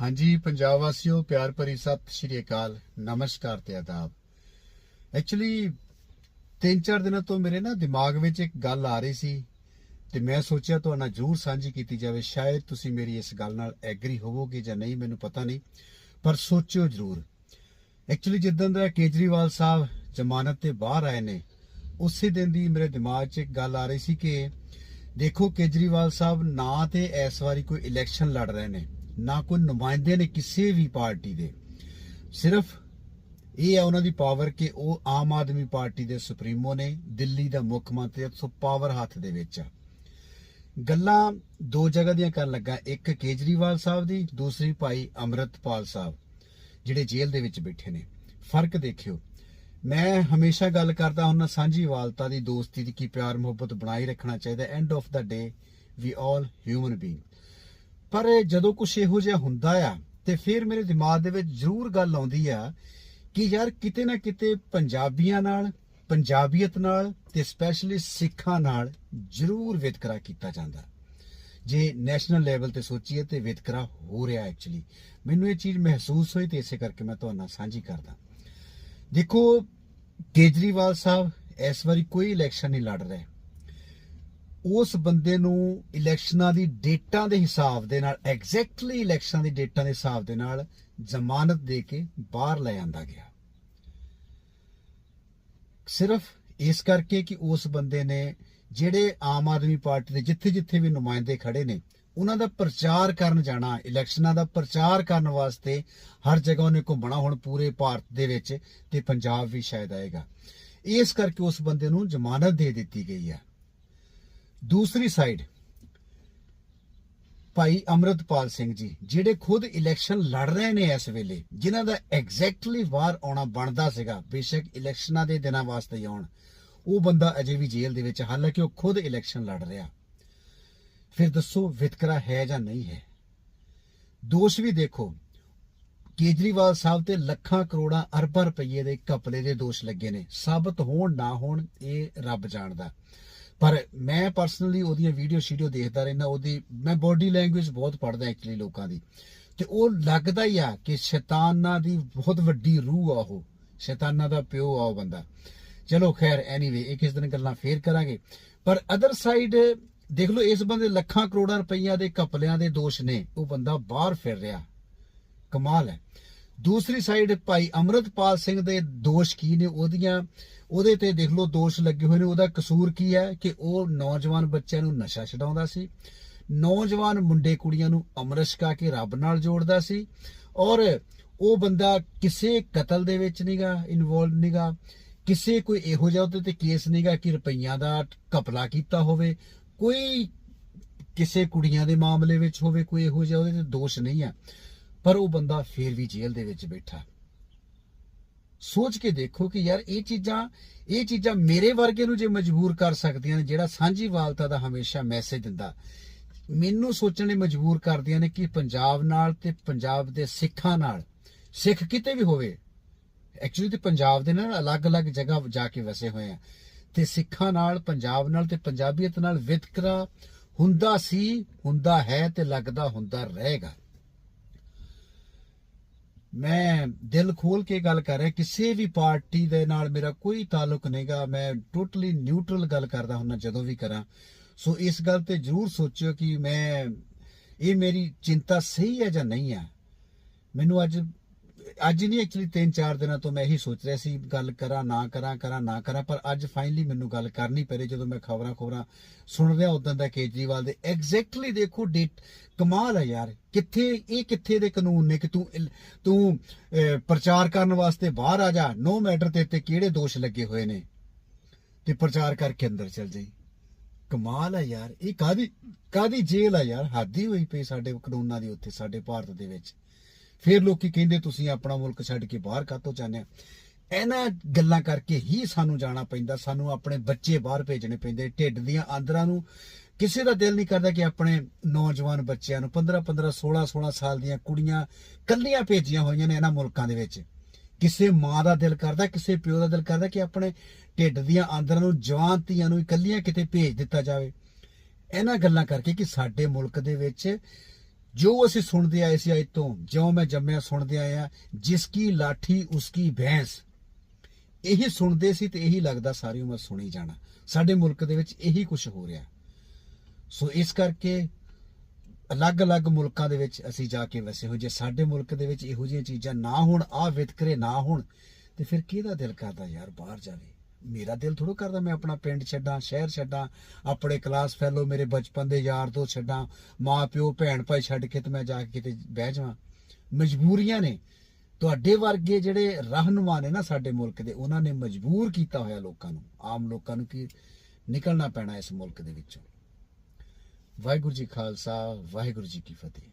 ਹਾਂਜੀ, ਪੰਜਾਬ ਵਾਸੀਓ, ਪਿਆਰ ਭਰੀ ਸਤਿ ਸ਼੍ਰੀ ਅਕਾਲ। ਨਮਸਕਾਰ ਤੇ ਆਦਾਬ। ਐਕਚੁਅਲੀ ਤਿੰਨ ਚਾਰ ਦਿਨਾਂ ਤੋਂ ਮੇਰੇ ਨਾ ਦਿਮਾਗ ਵਿੱਚ ਇੱਕ ਗੱਲ ਆ ਰਹੀ ਸੀ ਤੇ ਮੈਂ ਸੋਚਿਆ ਤੁਹਾਡੇ ਜ਼ਰੂਰ ਸਾਂਝੀ ਕੀਤੀ ਜਾਵੇ। ਸ਼ਾਇਦ ਤੁਸੀਂ ਮੇਰੀ ਇਸ ਗੱਲ ਨਾਲ ਐਗਰੀ ਹੋਵੋਗੇ ਜਾਂ ਨਹੀਂ, ਮੈਨੂੰ ਪਤਾ ਨਹੀਂ, ਪਰ ਸੋਚਿਓ ਜ਼ਰੂਰ। ਐਕਚੁਅਲੀ ਜਿੱਦਾਂ ਦਾ ਕੇਜਰੀਵਾਲ ਸਾਹਿਬ ਜ਼ਮਾਨਤ ਤੇ ਬਾਹਰ ਆਏ ਨੇ, ਉਸੇ ਦਿਨ ਦੀ ਮੇਰੇ ਦਿਮਾਗ 'ਚ ਇੱਕ ਗੱਲ ਆ ਰਹੀ ਸੀ ਕਿ ਦੇਖੋ ਕੇਜਰੀਵਾਲ ਸਾਹਿਬ, ਨਾ ਤੇ ਇਸ ਵਾਰੀ ਕੋਈ ਇਲੈਕਸ਼ਨ ਲੜ ਰਹੇ ਨੇ, ਨਾ ਕੋਈ ਨੁਮਾਇੰਦੇ ਨੇ ਕਿਸੇ ਵੀ ਪਾਰਟੀ ਦੇ। ਸਿਰਫ ਇਹ ਹੈ ਉਹਨਾਂ ਦੀ ਪਾਵਰ ਕਿ ਉਹ ਆਮ ਆਦਮੀ ਪਾਰਟੀ ਦੇ ਸੁਪਰੀਮੋ ਨੇ, ਦਿੱਲੀ ਦਾ ਮੁੱਖ ਮੰਤਰੀ, ਸੋ ਪਾਵਰ ਹੱਥ ਦੇ ਵਿੱਚ ਆ। ਗੱਲਾਂ ਦੋ ਜਗ੍ਹਾ ਦੀਆਂ ਕਰਨ ਲੱਗਾ, ਇੱਕ ਕੇਜਰੀਵਾਲ ਸਾਹਿਬ ਦੀ, ਦੂਸਰੀ ਭਾਈ ਅਮਰਤਪਾਲ ਸਾਹਿਬ, ਜਿਹੜੇ ਜੇਲ੍ਹ ਦੇ ਵਿੱਚ ਬੈਠੇ ਨੇ। ਫ਼ਰਕ ਦੇਖਿਓ ਮੈਂ ਹਮੇਸ਼ਾ ਗੱਲ ਕਰਦਾ ਹੁੰਦਾ ਸਾਂਝੀ ਵਾਲਤਾ ਦੀ ਦੋਸਤੀ ਦੀ ਕੀ ਪਿਆਰ ਮੁਹੱਬਤ ਬਣਾਈ ਰੱਖਣਾ ਚਾਹੀਦਾ। End of the day we all human being ਪਰ ਜਦੋਂ ਕੁਝ ਇਹੋ ਜਿਹਾ ਹੁੰਦਾ ਆ, ਤੇ ਫਿਰ ਮੇਰੇ ਦਿਮਾਗ ਦੇ ਵਿੱਚ ਜ਼ਰੂਰ ਗੱਲ ਆਉਂਦੀ ਆ ਕਿ ਯਾਰ ਕਿਤੇ ਨਾ ਕਿਤੇ ਪੰਜਾਬੀਆਂ ਨਾਲ, ਪੰਜਾਬੀਅਤ ਨਾਲ ਤੇ ਸਪੈਸ਼ਲੀ ਸਿੱਖਾਂ ਨਾਲ ਜ਼ਰੂਰ ਵਿਤਕਰਾ ਕੀਤਾ ਜਾਂਦਾ। ਜੇ ਨੈਸ਼ਨਲ ਲੈਵਲ ਤੇ ਸੋਚੀਏ ਤੇ ਵਿਤਕਰਾ ਹੋ ਰਿਹਾ ਐਕਚੁਅਲੀ ਮੈਨੂੰ ਇਹ ਚੀਜ਼ ਮਹਿਸੂਸ ਹੋਈ ਤੇ ਇਸੇ ਕਰਕੇ ਮੈਂ ਤੁਹਾਨੂੰ ਸਾਂਝੀ ਕਰਦਾ। ਦੇਖੋ ਕੇਜਰੀਵਾਲ ਸਾਹਿਬ, ਇਸ ਵਾਰੀ ਕੋਈ ਇਲੈਕਸ਼ਨ ਨਹੀਂ ਲੜ ਰਹੇ। ਉਸ ਬੰਦੇ ਨੂੰ ਇਲੈਕਸ਼ਨਾਂ ਦੀ ਡੇਟਾਂ ਦੇ ਹਿਸਾਬ ਦੇ ਨਾਲ ਐਗਜ਼ੈਕਟਲੀ ਇਲੈਕਸ਼ਨਾਂ ਦੀ ਡੇਟਾਂ ਦੇ ਹਿਸਾਬ ਦੇ ਨਾਲ ਜ਼ਮਾਨਤ ਦੇ ਕੇ ਬਾਹਰ ਲੈ ਆਂਦਾ ਗਿਆ। ਸਿਰਫ ਇਸ ਕਰਕੇ ਕਿ ਉਸ ਬੰਦੇ ਨੇ ਜਿਹੜੇ ਆਮ ਆਦਮੀ ਪਾਰਟੀ ਦੇ ਜਿੱਥੇ ਜਿੱਥੇ ਵੀ ਨੁਮਾਇੰਦੇ ਖੜੇ ਨੇ ਉਹਨਾਂ ਦਾ ਪ੍ਰਚਾਰ ਕਰਨ ਜਾਣਾ, ਇਲੈਕਸ਼ਨਾਂ ਦਾ ਪ੍ਰਚਾਰ ਕਰਨ ਵਾਸਤੇ ਹਰ ਜਗ੍ਹਾ ਉਹਨੇ ਘੁੰਮਣਾ ਹੁਣ ਪੂਰੇ ਭਾਰਤ ਦੇ ਵਿੱਚ ਤੇ ਪੰਜਾਬ ਵੀ ਸ਼ਾਇਦ ਆਏਗਾ। ਇਸ ਕਰਕੇ ਉਸ ਬੰਦੇ ਨੂੰ ਜ਼ਮਾਨਤ ਦੇ ਦਿੱਤੀ ਗਈ ਹੈ। ਦੂਸਰੀ ਸਾਈਡ ਭਾਈ ਅਮਰਤਪਾਲ ਸਿੰਘ ਜੀ, ਜਿਹੜੇ ਖੁਦ ਇਲੈਕਸ਼ਨ ਲੜ ਰਹੇ ਨੇ ਇਸ ਵੇਲੇ, ਜਿਨ੍ਹਾਂ ਦਾ ਐਗਜ਼ੈਕਟਲੀ ਵਾਰ ਆਉਣਾ ਬਣਦਾ ਸੀਗਾ, ਬੇਸ਼ੱਕ ਇਲੈਕਸ਼ਨਾਂ ਦੇ ਦਿਨਾਂ ਵਾਸਤੇ ਆਉਣ, ਉਹ ਬੰਦਾ ਅਜੇ ਵੀ ਜੇਲ੍ਹ ਦੇ ਵਿੱਚ, ਹਾਲਾਂਕਿ ਉਹ ਖੁਦ ਇਲੈਕਸ਼ਨ ਲੜ ਰਿਹਾ। ਫਿਰ ਦੱਸੋ ਵਿਤਕਰਾ ਹੈ ਜਾਂ ਨਹੀਂ ਹੈ? ਦੋਸ਼ ਵੀ ਦੇਖੋ। ਕੇਜਰੀਵਾਲ ਸਾਹਿਬ ਤੇ ਲੱਖਾਂ ਕਰੋੜਾਂ ਅਰਬਾਂ ਰੁਪਏ ਦੇ ਕਪਲੇ ਦੇ ਦੋਸ਼ ਲੱਗੇ ਨੇ। ਸਾਬਤ ਹੋਣ ਨਾ ਹੋਣ ਇਹ ਰੱਬ ਜਾਣਦਾ। ਪਰ ਮੈਂ ਪਰਸਨਲੀ ਉਹਦੀਆਂ ਵੀਡੀਓ ਸ਼ੀਡੀਓ ਦੇਖਦਾ ਰਹਿੰਦਾ। ਉਹਦੀ ਮੈਂ ਬੋਡੀ ਲੈਂਗੁਏਜ ਬਹੁਤ ਪੜਦਾ ਐਕਚੁਅਲੀ ਲੋਕਾਂ ਦੀ। ਤੇ ਉਹ ਲੱਗਦਾ ਹੀ ਆ ਕਿ ਸ਼ੈਤਾਨਾਂ ਦੀ ਬਹੁਤ ਵੱਡੀ ਰੂਹ ਆ ਉਹ। ਸ਼ੈਤਾਨਾਂ ਦਾ ਪਿਓ ਆ ਉਹ ਬੰਦਾ। ਚਲੋ ਖੈਰ ਐਨੀਵੇ ਇਹ ਕਿਸ ਦਿਨ ਗੱਲਾਂ ਫੇਰ ਕਰਾਂਗੇ। ਪਰ ਅਦਰ ਸਾਈਡ ਦੇਖ ਲਓ, ਇਸ ਬੰਦੇ ਲੱਖਾਂ ਕਰੋੜਾਂ ਰੁਪਈਆ ਦੇ ਕਪਲਿਆਂ ਦੇ ਦੋਸ਼ ਨੇ। ਉਹ ਬੰਦਾ ਬਾਹਰ ਫਿਰ ਰਿਹਾ। ਕਮਾਲ ਹੈ। ਦੂਸਰੀ ਸਾਈਡ ਭਾਈ ਅਮਰਤਪਾਲ ਸਿੰਘ ਦੇ ਦੋਸ਼ ਕੀ ਨੇ? ਉਹਦੀਆਂ ਉਹਦੇ ਤੇ ਦੇਖ ਲਓ, ਦੋਸ਼ ਲੱਗੇ ਹੋਏ ਨੇ। ਉਹਦਾ ਕਸੂਰ ਕੀ ਹੈ? ਕਿ ਉਹ ਨੌਜਵਾਨ ਬੱਚਿਆਂ ਨੂੰ ਨਸ਼ਾ ਛਡਾਉਂਦਾ ਸੀ। ਨੌਜਵਾਨ ਮੁੰਡੇ ਕੁੜੀਆਂ ਨੂੰ ਅੰਮ੍ਰਿਤ ਛਕਾ ਕੇ ਰੱਬ ਨਾਲ ਜੋੜਦਾ ਸੀ। ਔਰ ਉਹ ਬੰਦਾ ਕਿਸੇ ਕਤਲ ਦੇ ਵਿੱਚ ਨਹੀਂਗਾ ਇਨਵੋਲਵ ਨਹੀਂਗਾ ਕਿਸੇ ਕੋਈ ਇਹੋ ਜਿਹਾ ਉਹਦੇ ਤੇ ਕੇਸ ਨਹੀਂਗਾ ਕਿ ਰੁਪਈਆਂ ਦਾ ਕਪਲਾ ਕੀਤਾ ਹੋਵੇ। ਕੋਈ ਕਿਸੇ ਕੁੜੀਆਂ ਦੇ ਮਾਮਲੇ ਵਿੱਚ ਹੋਵੇ, ਕੋਈ ਇਹੋ ਜਿਹਾ, ਉਹਦੇ ਤੇ ਦੋਸ਼ ਨਹੀਂ ਆ ਪਰ ਉਹ ਬੰਦਾ ਫੇਰ ਵੀ ਜੇਲ੍ਹ ਦੇ ਵਿੱਚ ਬੈਠਾ। ਸੋਚ ਕੇ ਦੇਖੋ ਕਿ ਯਾਰ ਇਹ ਚੀਜ਼ਾਂ ਇਹ ਚੀਜ਼ਾਂ ਮੇਰੇ ਵਰਗੇ ਨੂੰ ਜੇ ਮਜਬੂਰ ਕਰ ਸਕਦੀਆਂ ਨੇ, ਜਿਹੜਾ ਸਾਂਝੀਵਾਲਤਾ ਦਾ ਹਮੇਸ਼ਾ ਮੈਸੇਜ ਦਿੰਦਾ। ਮੈਨੂੰ ਸੋਚਣ ਲਈ ਮਜਬੂਰ ਕਰਦੀਆਂ ਨੇ ਕਿ ਪੰਜਾਬ ਨਾਲ ਤੇ ਪੰਜਾਬ ਦੇ ਸਿੱਖਾਂ ਨਾਲ, ਸਿੱਖ ਕਿਤੇ ਵੀ ਹੋਵੇ ਐਕਚੁਅਲੀ ਤੇ ਪੰਜਾਬ ਦੇ ਨਾਲ ਅਲੱਗ-ਅਲੱਗ ਜਗ੍ਹਾ ਜਾ ਕੇ ਵਸੇ ਹੋਏ ਆ। ਤੇ ਸਿੱਖਾਂ ਨਾਲ, ਪੰਜਾਬ ਨਾਲ ਤੇ ਪੰਜਾਬੀਅਤ ਨਾਲ ਵਿਤਕਰਾ ਹੁੰਦਾ ਸੀ, ਹੁੰਦਾ ਹੈ ਤੇ ਲੱਗਦਾ ਹੁੰਦਾ ਰਹੇਗਾ। ਮੈਂ ਦਿਲ ਖੋਲ ਕੇ ਗੱਲ ਕਰ ਰਿਹਾ, ਕਿਸੇ ਵੀ ਪਾਰਟੀ ਦੇ ਨਾਲ ਮੇਰਾ ਕੋਈ ਤਾਲੁਕ ਨਹੀਂਗਾ ਮੈਂ ਟੋਟਲੀ ਨਿਊਟਰਲ ਗੱਲ ਕਰਦਾ ਹੁੰਦਾ, ਜਦੋਂ ਵੀ ਕਰਾਂ। ਸੋ ਇਸ ਗੱਲ ਤੇ ਜਰੂਰ ਸੋਚਿਓ ਕਿ ਮੈਂ, ਇਹ ਮੇਰੀ ਚਿੰਤਾ ਸਹੀ ਹੈ ਜਾਂ ਨਹੀਂ ਹੈ। ਮੈਨੂੰ ਅੱਜ ਅੱਜ ਨਹੀਂ ਐਕਚੁਅਲੀ 3-4 ਦਿਨਾਂ ਤੋਂ ਮੈਂ ਇਹੀ ਸੋਚ ਰਿਹਾ ਸੀ, ਗੱਲ ਕਰਾਂ, ਨਾ ਕਰਾਂ ਕਰਾਂ, ਨਾ ਕਰਾਂ, ਪਰ ਅੱਜ ਫਾਈਨਲੀ ਮੈਨੂੰ ਗੱਲ ਕਰਨੀ ਪਈ ਜਦੋਂ ਮੈਂ ਖਬਰਾਂ ਖਬਰਾਂ ਸੁਣ ਰਿਹਾ ਉਦੋਂ ਦਾ ਕੇਜਰੀਵਾਲ ਦੇ। ਐਗਜ਼ੈਕਟਲੀ ਦੇਖੋ ਡੇਟ ਕਮਾਲ ਹੈ ਯਾਰ। ਕਿੱਥੇ, ਇਹ ਕਿੱਥੇ ਦੇ ਕਾਨੂੰਨ ਨੇ ਕਿ ਤੂੰ ਤੂੰ ਪ੍ਰਚਾਰ ਕਰਨ ਵਾਸਤੇ ਬਾਹਰ ਆ ਜਾ ਨੋ ਮੈਟਰ ਤੇ ਤੇ ਕਿਹੜੇ ਦੋਸ਼ ਲੱਗੇ ਹੋਏ ਨੇ, ਤੇ ਪ੍ਰਚਾਰ ਕਰਕੇ ਅੰਦਰ ਚਲ ਜਾਈ। ਕਮਾਲ ਹੈ ਯਾਰ। ਇਹ ਕਾਦੀ ਕਾਦੀ ਜੇਲ੍ਹ ਆ ਯਾਰ? ਹੱਦ ਹੀ ਹੋਈ ਪਈ ਸਾਡੇ ਕਾਨੂੰਨਾਂ ਦੀ ਉੱਥੇ, ਸਾਡੇ ਭਾਰਤ ਦੇ ਵਿੱਚ। ਫਿਰ ਲੋਕੀ ਕਹਿੰਦੇ ਤੁਸੀਂ ਆਪਣਾ ਮੁਲਕ ਛੱਡ ਕੇ ਬਾਹਰ ਕਾਤੋਂ ਜਾਂਦੇ ਆ ਇਹਨਾਂ ਗੱਲਾਂ ਕਰਕੇ ਹੀ ਸਾਨੂੰ ਜਾਣਾ ਪੈਂਦਾ, ਸਾਨੂੰ ਆਪਣੇ ਬੱਚੇ ਬਾਹਰ ਭੇਜਣੇ ਪੈਂਦੇ, ਢਿੱਡ ਦੀਆਂ ਆਂਦਰਾਂ ਨੂੰ। ਕਿਸੇ ਦਾ ਦਿਲ ਨਹੀਂ ਕਰਦਾ ਕਿ ਆਪਣੇ ਨੌਜਵਾਨ ਬੱਚਿਆਂ ਨੂੰ 15 15 16 16 ਸਾਲ ਦੀਆਂ ਕੁੜੀਆਂ ਕੱਲੀਆਂ ਭੇਜੀਆਂ ਹੋਈਆਂ ਨੇ ਇਹਨਾਂ ਮੁਲਕਾਂ ਦੇ ਵਿੱਚ। ਕਿਸੇ ਮਾਂ ਦਾ ਦਿਲ ਕਰਦਾ, ਕਿਸੇ ਪਿਓ ਦਾ ਦਿਲ ਕਰਦਾ ਕਿ ਆਪਣੇ ਢਿੱਡ ਦੀਆਂ ਆਂਦਰਾਂ ਨੂੰ, ਜਵਾਨ ਧੀਆਂ ਨੂੰ ਇਕੱਲੀਆਂ ਕਿਤੇ ਭੇਜ ਦਿੱਤਾ ਜਾਵੇ। ਇਹਨਾਂ ਗੱਲਾਂ ਕਰਕੇ ਕਿ ਸਾਡੇ ਮੁਲਕ ਦੇ ਵਿੱਚ ਜੋ ਅਸੀਂ ਸੁਣਦੇ ਆਏ ਸੀ ਅੱਜ ਤੋਂ, ਜਿਉਂ ਮੈਂ ਜੰਮਿਆ ਸੁਣਦੇ ਆਇਆ ਆ, ਜਿਸ ਕੀ ਲਾਠੀ, ਉਸ ਕੀ ਭੈਂਸ ਇਹੀ ਸੁਣਦੇ ਸੀ ਤੇ ਇਹੀ ਲੱਗਦਾ ਸਾਰੀ ਉਮਰ ਸੁਣੀ ਜਾਣਾ। ਸਾਡੇ ਮੁਲਕ ਦੇ ਵਿੱਚ ਇਹੀ ਕੁਝ ਹੋ ਰਿਹਾ। ਸੋ ਇਸ ਕਰਕੇ ਅਲੱਗ-ਅਲੱਗ ਮੁਲਕਾਂ ਦੇ ਵਿੱਚ ਅਸੀਂ ਜਾ ਕੇ ਵਸੇ ਹੋ ਜੇ ਸਾਡੇ ਮੁਲਕ ਦੇ ਵਿੱਚ ਇਹੋ ਜਿਹੀਆਂ ਚੀਜ਼ਾਂ ਨਾ ਹੋਣ ਆ ਵਿਤਕਰੇ ਨਾ ਹੋਣ, ਤੇ ਫਿਰ ਕਿਹਦਾ ਦਿਲ ਕਰਦਾ ਯਾਰ ਬਾਹਰ ਜਾਵੇ? ਮੇਰਾ ਦਿਲ ਥੋੜੋ ਕਰਦਾ ਮੈਂ ਆਪਣਾ ਪਿੰਡ ਛੱਡਾਂ, ਸ਼ਹਿਰ ਛੱਡਾਂ, ਆਪਣੇ ਕਲਾਸ ਫੈਲੋ ਮੇਰੇ ਬਚਪਨ ਦੇ ਯਾਰ ਤੋਂ ਛੱਡਾਂ ਮਾਂ ਪਿਓ ਭੈਣ ਭਾਈ ਛੱਡ ਕੇ ਤੇ ਮੈਂ ਜਾ ਕੇ ਕਿਤੇ ਬਹਿ ਜਾਵਾਂ। ਮਜਬੂਰੀਆਂ ਨੇ। ਤੁਹਾਡੇ ਵਰਗੇ ਜਿਹੜੇ ਰਹਿਨੁਮਾ ਨੇ ਨਾ ਸਾਡੇ ਮੁਲਕ ਦੇ, ਉਹਨਾਂ ਨੇ ਮਜਬੂਰ ਕੀਤਾ ਹੋਇਆ ਲੋਕਾਂ ਨੂੰ। ਆਮ ਲੋਕਾਂ ਨੂੰ ਕਿ ਨਿਕਲਣਾ ਪੈਣਾ ਇਸ ਮੁਲਕ ਦੇ ਵਿੱਚੋਂ। ਵਾਹਿਗੁਰੂ ਜੀ ਖਾਲਸਾ, ਵਾਹਿਗੁਰੂ ਜੀ ਕੀ ਫਤਿਹ।